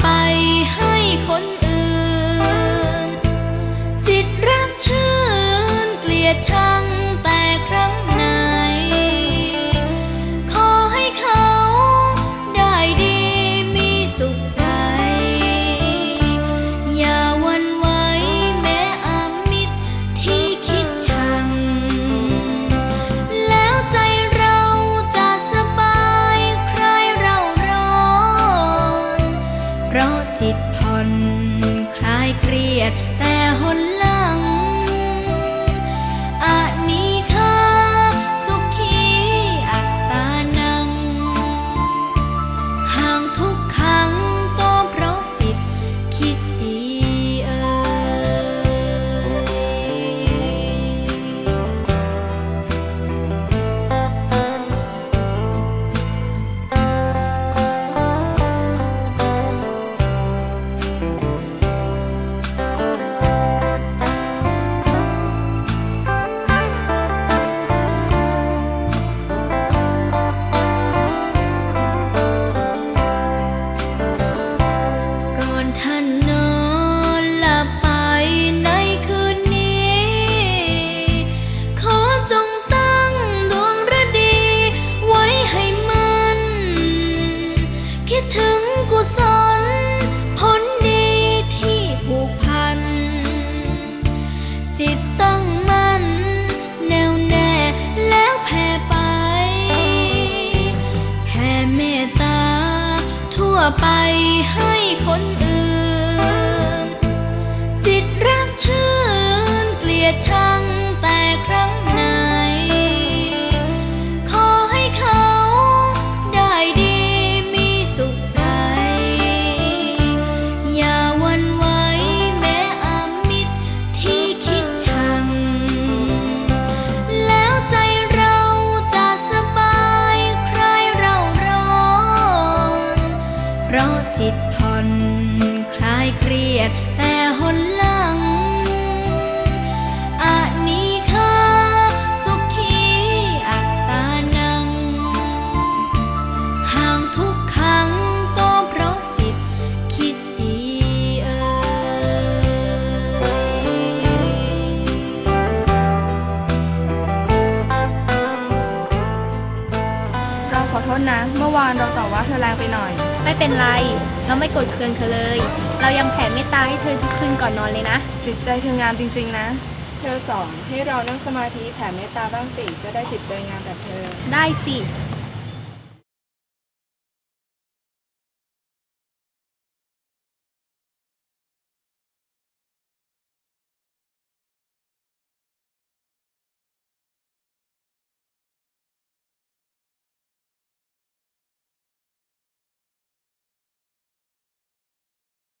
ไปให้คน งกุศลผลดีที่ผูกพัน จิตต้องมั่นแน่วแน่แล้วแผ่ไป แผ่เมตตาทั่วไปให้คนอื่น จิตรักชื่นเกลียดชัง ษนะ เมื่อวานเราต่อว่าเธอแรงไปหน่อย ไม่เป็นไร เราไม่โกดเคืองเธอเลย เรายังแผ่เมตตาให้เธอทุกคืนก่อนนอนเลยนะ จิตใจเธองามจริง ๆ นะ เธอสอนให้เรานั่งสมาธิแผ่เมตตาบ้างสิ จะได้จิตใจงามแบบเธอ ได้สิเ